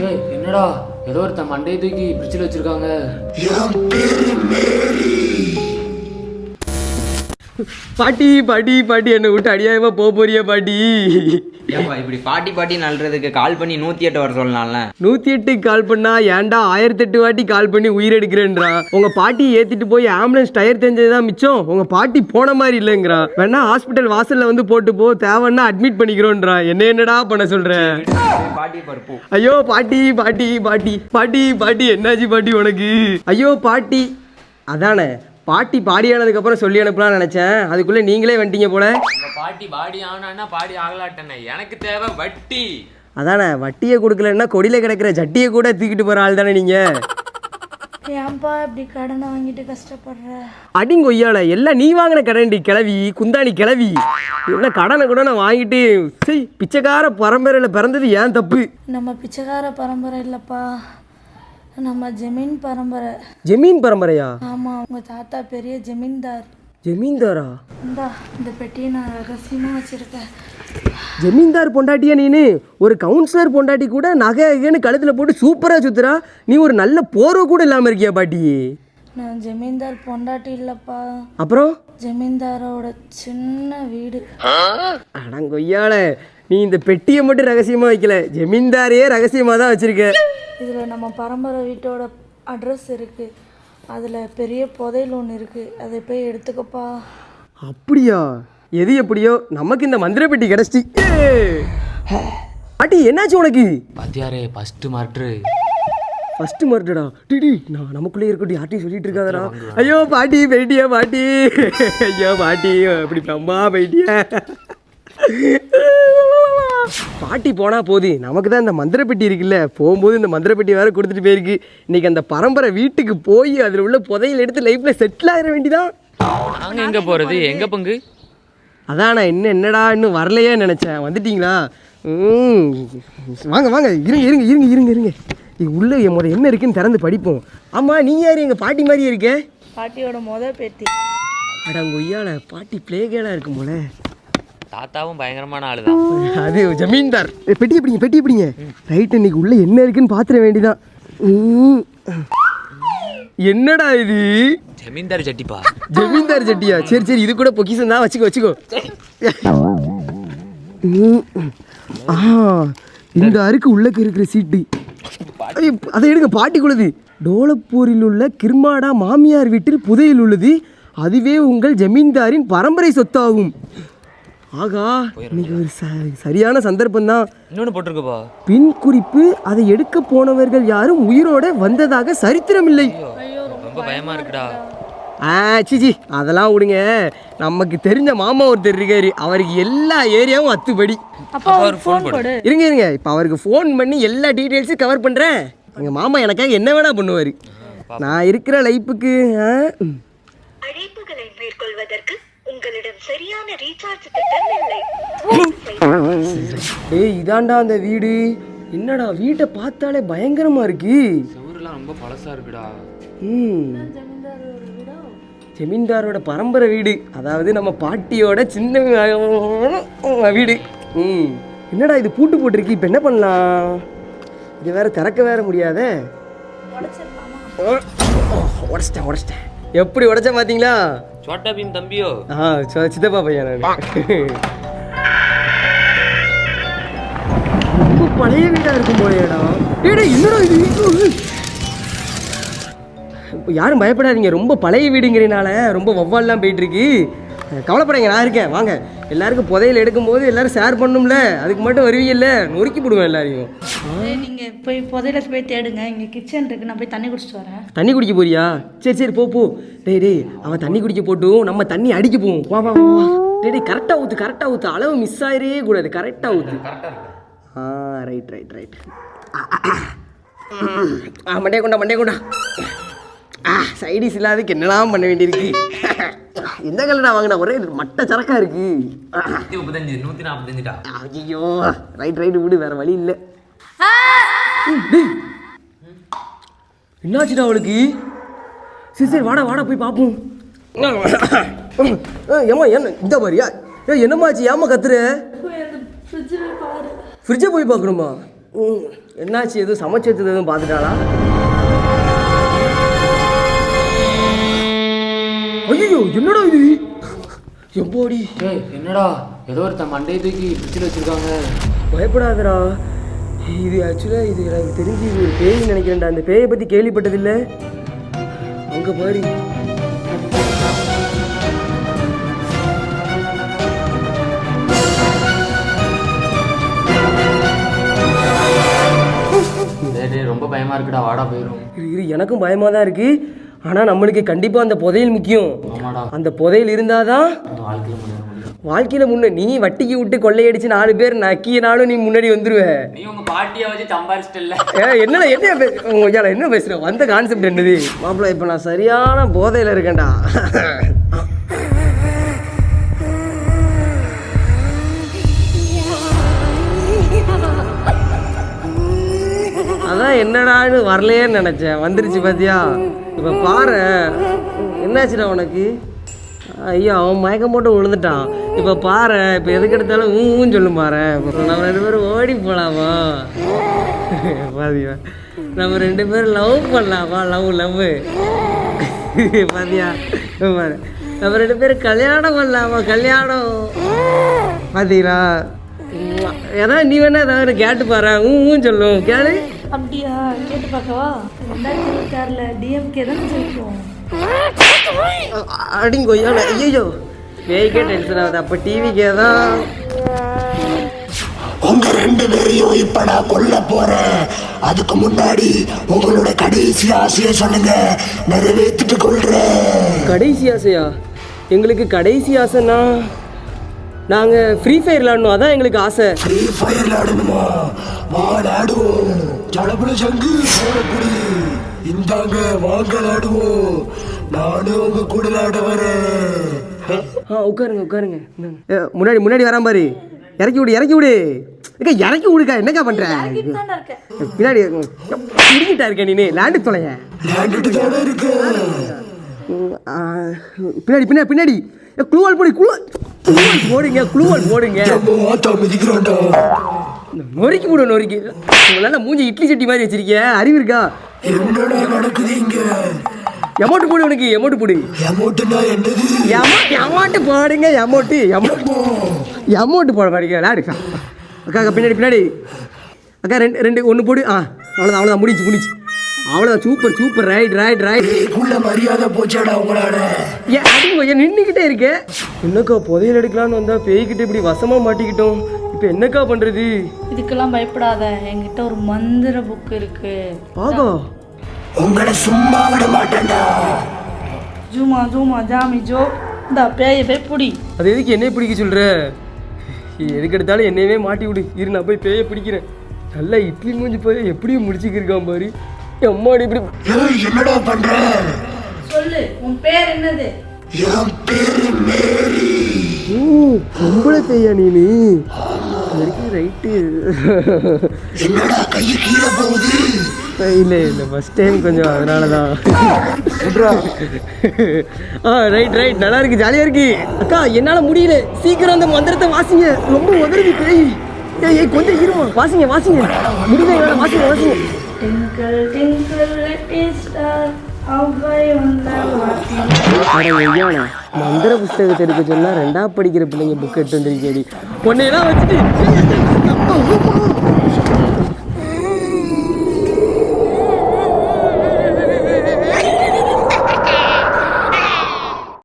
ஏய் என்னடா? ஏதோ ஒருத்தன் மண்டையை தூக்கி பிரிட்ஜில் வச்சிருக்காங்க. பாட்டி பாட்டி பாட்டி என்னை விட்டு அடியாயமா போக போறியா பாட்டி? ஏப்பா இப்படி பாட்டி பாட்டி நல்றதுக்கு கால் பண்ணி நூற்றி எட்டு வர சொல்லலாம்ல நூத்தி எட்டுக்கு கால் பண்ணா ஏன்டா ஆயிரத்தி எட்டு வாட்டி கால் பண்ணி உயிர் எடுக்கிறேன்றான் உங்க பாட்டி ஏத்திட்டு போய் ஆம்புலன்ஸ் டயர் தெரிஞ்சதுதான் மிச்சம். உங்க பாட்டி போன மாதிரி இல்லைங்கிறான் வேணா ஹாஸ்பிட்டல் வாசல்ல வந்து போட்டு போ. தேவைன்னா அட்மிட் பண்ணிக்கிறோன்றான் என்ன என்னடா பண்ண சொல்றேன் பாட்டி பருப்பு. ஐயோ பாட்டி பாட்டி பாட்டி. பாட்டி பாட்டி என்னாச்சு பாட்டி உனக்கு? ஐயோ பாட்டி. அதானே பாட்டி பாடி ஆனதுக்கு அப்புறம் சொல்லி அனுப்பலாம்னு நினைச்சேன். அதுக்குள்ள நீங்களே வந்துட்டீங்க போல. உங்க பாட்டி பாடி ஆனான்னா பாடி ஆகலாட்டனே எனக்கு தேவை வட்டி. அதானே வட்டியை கொடுக்கலன்னா கொடியில கிடக்கிற ஜட்டியை கூட தூக்கிட்டு போற ஆள் தானே நீங்க? ஏன்பா இப்படி கடனை வாங்கிட்டு கஷ்டப்படுற? அடிங்கொய்யால எல்லாம் நீ வாங்கின கடன்டி கிளவி குந்தாணி கிளவி. என்ன கடனை கூட நான் வாங்கிட்டு சரி பிச்சைக்கார பரம்பரையில் பிறந்தது ஏன் தப்பு? நம்ம பிச்சைக்கார பரம்பரை இல்லைப்பா. நம்ம ஜமீன் பரம்பரை. ஜமீன் பரம்பரையா? ஆமாம் உங்கள் தாத்தா பெரிய ஜமீன்தார். ஜமீன்தாரா? இந்தா இந்த பெட்டியை நான் ரகசியமாக வச்சுருக்கேன். ஜமீன்தார் பொண்டாட்டியா நீனு? ஒரு கவுன்சிலர் பொண்டாட்டி கூட நகை நகைன்னு கழுத்தில் போட்டு சூப்பராக சுத்துறா. நீ ஒரு நல்ல போர்வை கூட இல்லாமல் இருக்கியா பாட்டி? நான் ஜமீன்தார் பொண்டாட்டி இல்லைப்பா. அப்புறம்? ஜமீன்தாரோட சின்ன வீடு. அடங்கொய்யால நீ இந்த பெட்டியை மட்டும் ரகசியமாக வைக்கல. ஜமீன்தாரையே ரகசியமாக தான் வச்சிருக்க. இதில் நம்ம பரம்பரை வீட்டோட அட்ரஸ் இருக்குது அதில் பெரிய புதையல் ஒன்று இருக்குது அதை போய் எடுத்துக்கப்பா. அப்படியா? எது எப்படியோ? நமக்கு இந்த மந்திர பெட்டி கிடச்சி பாட்டி என்னாச்சு உனக்கு? பாத்தியாரே ஃபர்ஸ்ட் மாற்று ஃபர்ஸ்ட் மர்டடா டிடி நான் நமக்குள்ளே இருக்கட்டும் யார்ட்டையும் சொல்லிட்டு இருக்காதடா. ஐயோ பாட்டி போயிட்டியா பாட்டி? ஐயோ பாட்டி அப்படி அம்மா போயிட்டியா? பாட்டி போனா போது நமக்கு தான் இந்த மந்திர பெட்டி இருக்குல்ல. போகும்போது இந்த மந்திர பெட்டி வேற கொடுத்துட்டு போயிருக்கு. இன்னைக்கு அந்த பரம்பரை வீட்டுக்கு போய் அதில் உள்ள புதையல் எடுத்து லைஃப்ல செட்டில் ஆகிட வேண்டிதான். நாங்க எங்க போறது? எங்க பங்கு? அதான் நான் இன்னும் என்னடா இன்னும் வரலையே நினச்சேன். வந்துட்டீங்களா? ம். வாங்க வாங்க. இருங்க இருங்க இருங்க இருங்க இருங்க. இது உள்ளே என் முத என்ன இருக்குன்னு திறந்து படிப்போம். ஆமாம் நீ யார்? எங்கள் பாட்டி மாதிரியே இருக்க. பாட்டியோட முத பேத்தி. அட உங்கள் ஒய்யால பாட்டி பிளேகேடாக இருக்கும் போல. தாத்தாவும் பயங்கரமான ஆளுதான். அது ஜமீன்தார். பெட்டி எப்படிங்க பெட்டி எப்படிங்க ரைட் இன்னைக்கு உள்ளே என்ன இருக்குன்னு பார்த்துட வேண்டிதான். என்னடா இது? ஜமீன்தார் சட்டிப்பா. ஜமீன்தார் சட்டியா? சரி சரி இது கூட பொக்கிசம் தான். வச்சுக்கோ வச்சுக்கோ. ஆ இந்த அருக்கு உள்ளக்கு இருக்கிற சீட்டு. அதை எடுங்க பாட்டிக்குள்ளது டோலப்பூரில் உள்ள கிர்மாடா மாமியார் வீட்டில் புதையில் உள்ளது. அதுவே உங்கள் ஜமீன்தாரின் பரம்பரை சொத்தாகும். ஆகா இன்னைக்கு ஒரு ச சரியான சந்தர்ப்பம் தான் இன்னொன்னு போட்டிருக்குப்பா பின் குறிப்பு அதை எடுக்க போனவர்கள் யாரும் உயிரோட வந்ததாக சரித்திரமில்லை. ரொம்ப பயமா இருக்குடா. ஆ சிச்சி அதெல்லாம் விடுங்க. நமக்கு தெரிஞ்ச மாமா ஒருத்தர் இருக்காரு. அவருக்கு எல்லா ஏரியாவும் அத்துப்படி. அப்பா ஒரு ஃபோன் போடு. இருங்க இருங்க. இப்போ அவருக்கு ஃபோன் பண்ணி எல்லா டீட்டெயில்ஸும் கவர் பண்ணுறேன் எங்கள் மாமா எனக்காக என்ன வேணா பண்ணுவார். நான் இருக்கிற லைஃபுக்கு. அழைப்புகளை மேற்கொள்வதற்கு உங்களிடம் சரியான ரீசார்ஜ் திட்டம் இல்லை. ஏய் இதாண்டா அந்த வீடு. என்னடா வீட்டை பார்த்தாலே பயங்கரமா இருக்கு. செவருலாம் ரொம்ப பழசா இருக்குடா. ம் ஜமீன்தாரோட பரம்பரை வீடு. அதாவது நம்ம பாட்டியோட சின்ன வீடு. ம் என்னடா இது பூட்டு போட்டிருக்கு? இப்போ என்ன பண்ணலாம்? இது வேற திறக்க வேற முடியாதே. உடச்சிட்டேன் உடச்சிட்டேன். எப்படி உடைச்சேன் பார்த்தீங்களா சோட்டா பீம் தம்பியோ? ஆ சித்தப்பா பையன் நான். ரொம்ப பழைய வீடா இருக்கும் போலேடா ஏடா என்னடா இது? இப்போ யாரும் பயப்படாதீங்க ரொம்ப பழைய வீடுங்கிறனால ரொம்ப வவ்வால்லாம் போயிட்டு இருக்கு. கவலைப்படாங்க நான் இருக்கேன். வாங்க. எல்லாருக்கும் புதையல் எடுக்கும்போது எல்லாரும் ஷேர் பண்ணணும்ல அதுக்கு மட்டும் வருவீங்கல்ல. நொறுக்கி போடுவேன் எல்லாரையும். நீங்கள் போய் புதையில போய் தேடுங்க. இங்கே கிச்சன் இருக்கு. நான் போய் தண்ணி குடிச்சிட்டு வரேன். தண்ணி குடிக்க போறியா? சரி சரி போ போ. டேய் டேய் அவன் தண்ணி குடிக்க போட்டும். நம்ம தண்ணி அடிக்க போவோம். வா வா வா. வா டேய் டேய் கரெக்டாக ஊற்று கரெக்டாக ஊற்று அளவு மிஸ் ஆயிரே கூடாது. கரெக்டாக ஊற்று ஆ ரைட் ரைட் ரைட் ஆ மண்டே கொண்டா மண்டே கொண்டா. ஆ சைடிஸ் இல்லாததுக்கு என்னலாம் பண்ண வேண்டியிருக்கு? எந்த கலடா வாங்கினா ஒரே மட்டை சரக்கா இருக்கு. நூத்தி முப்பத்தஞ்சு நூத்தி நாற்பத்தஞ்சுடா ஐயோ ரைட் ரைட் விடு வேற வழி இல்லை. என்னாச்சுடா அவளுக்கு? சரி சரி வாடா வாடா போய் பார்ப்போம் ஏமா என்ன இந்த மாதிரியா? ஏ என்னம்மாச்சு ஏமா கத்துற? ஃப்ரிட்ஜை போய் பார்க்கணுமா? என்னாச்சு எதுவும் சமைச்சு வச்சது எதுவும் பார்த்துட்டாளா? ஐயோ என்னடா இது? எம்போடி. ஏய் என்னடா? ஏதோ ஒருத்தன் மண்டையை தூக்கி பிடிச்சிட்டு வச்சிருக்காங்க. பயப்படாதடா. இது ஆக்சுவலாக இது எனக்கு தெரிஞ்சு இது ஒரு பேய் நினைக்கிறேன்டா. அந்த பேயை பற்றி கேள்விப்பட்டதில்ல. அங்கே பாரு. டேய், டேய் ரொம்ப பயமா இருக்குடா. வாடா போயிரும். இரு இரு எனக்கும் பயமாக தான் இருக்குது ஆனால் நம்மளுக்கு கண்டிப்பாக அந்த புதையல் முக்கியம். அந்த புதையல் இருந்தால் தான் வாழ்க்கையில முன்ன நீ வட்டிக்கு விட்டு கொள்ளையடிச்சு நாலு பேர் நக்கியனாலும் நீ முன்னாடி வந்துருவ. நீ உங்க பாட்டியை வச்சு சம்பாரிச்சிட்டல என்னடா என்ன பே- உங்க ஐயால என்ன பேசுற? வந்த கான்செப்ட் என்னது? மாப்பிள்ள இப்போ நான் சரியான போதையில் இருக்கேன்டா. என்னடான்னு வரலையேன்னு நினச்சேன். வந்துருச்சு பாத்தியா? இப்போ பாரு. என்னாச்சுடா உனக்கு? ஐயோ அவன் மயக்கம் போட்டு விழுந்துட்டான். இப்போ பாரு இப்போ எதுக்கு எடுத்தாலும் ஊன்னு சொல்லும் பாரு. நம்ம ரெண்டு பேரும் ஓடி போகலாமா பாத்தியா? நம்ம ரெண்டு பேரும் லவ் பண்ணலாமா? லவ் லவ் பாத்தியா? பாரு. நம்ம ரெண்டு பேரும் கல்யாணம் பண்ணலாமா? கல்யாணம். பாத்தீங்களா ஏதாவது நீ வேணா ஏதாவது கேட்டு பாரு. ஊன்னு சொல்லும். கேளு. அப்படியா? கேட்டு பார்க்கவா? ரெண்டாயிரத்தி இருபத்தி ஆறில் டிஎம்கே தான் ஜெயிக்கும் அடிங்க கொய்யால ஐயோ பேய்க்கே டென்ஷன் ஆகுது. அப்போ டிவிக்கே தான். உங்க ரெண்டு பேரையும் இப்ப நான் கொல்ல போறேன். அதுக்கு முன்னாடி உங்களோட கடைசி ஆசையை சொல்லுங்க. நிறைவேற்றிட்டு கொள்றேன். கடைசி ஆசையா? எங்களுக்கு கடைசி ஆசைன்னா நாங்கள் ஃப்ரீ ஃபயர் விளாடணும். அதான் எங்களுக்கு ஆசை. ஃப்ரீ ஃபயர் விளையாடணுமா வா ஜலபுல சங்கு சோழக்குடி. இந்தாங்க வாங்க விளையாடுவோம் நானும் உங்க கூட விளையாட வரேன். ஆ உட்காருங்க உட்காருங்க. முன்னாடி முன்னாடி வரான் பாரு. இறக்கி விடு இறக்கி விடு. ஏக்கா இறக்கி விடுக்கா? என்னக்கா பண்ற? பின்னாடி இடிக்கிட்டா இருக்க நீ லேண்டு தொலைங்க பின்னாடி பின்னாடி பின்னாடி. ஏ, குளுவால் போடு குளுவால் போடுங்க குளுவால் போடுங்க. நொறுக்கி விடு நொறுக்கி. உங்களால மூஞ்சி இட்லி சட்டி மாதிரி வச்சிருக்கிய? அறிவு இருக்கா? என்னடா நடக்குது இங்க? எமௌண்ட் போடு உனக்கு எமௌண்ட் போடு. எமௌண்ட்னா என்னது? எமௌண்ட் போடுங்க எமௌண்ட் எமௌண்ட். எமௌண்ட் போட மாட்டீங்க விளையாடு. அக்கா அக்கா பின்னாடி பின்னாடி. அக்கா ரெண்டு ரெண்டு ஒன்று போடு. ஆ அவ்வளோதான் அவ்வளோதான் முடிச்சு முடிச்சு அவ்வளோதான் super super right right right உள்ள மரியாதை போச்சாடா உங்களால. ஏன் அது கொஞ்சம் நின்றுக்கிட்டே இருக்கே. என்னக்கா புதையல் எடுக்கலான்னு வந்தா பேய்கிட்ட இப்படி வசமாக மாட்டிக்கிட்டோம். இப்போ என்னக்கா பண்ணுறது இதுக்கெல்லாம் பயப்படாத. என்கிட்ட ஒரு மந்திர புக் இருக்கு. ஆகா. உங்களை சும்மா விட மாட்டேன்டா. ஜூமா ஜூமா ஜாமி ஜோ. இந்த பேய போய் புடி. அது எதுக்கு என்னைய பிடிக்க சொல்கிற எதுக்கு எடுத்தாலும் என்னையவே மாட்டி விடு. இரு நான் போய் பேயை பிடிக்கிறேன். நல்லா இட்லி மூஞ்சி போய் எப்படியும் முடிச்சுக்கிருக்கான் பாரு. அம்மாடி இப்படி ஏய் என்னடா பண்ற? சொல்லு உன் பேர் என்னது? என் பேரு மேரி. ஓ பேயா நீனு? வரைக்கும் ரைட்டு. என்னடா கை கீழே போகுது? இல்லை இல்லை ஃபஸ்ட் டைம் கொஞ்சம் அதனால தான் ஆ ரைட் ரைட் நல்லா இருக்கு ஜாலியாக இருக்கு. அக்கா என்னால் முடியல. சீக்கிரம் அந்த மந்திரத்தை வாசிங்க. ரொம்ப உதறுது பேய். ஏய் கொஞ்சம் இருமா. வாசிங்க வாசிங்க. முடியல என்னால் வாசிங்க வாசிங்க. டிங்கிள் டிங்கிள் லிட்டில் ஸ்டார் மந்திர புஸ்தகத்தை எடுக்க சொன்னா ரெண்டா படிக்கிற பிள்ளைங்க புக் எடுத்து வந்திருக்கேடி. பொண்ணையெல்லாம் வச்சுட்டு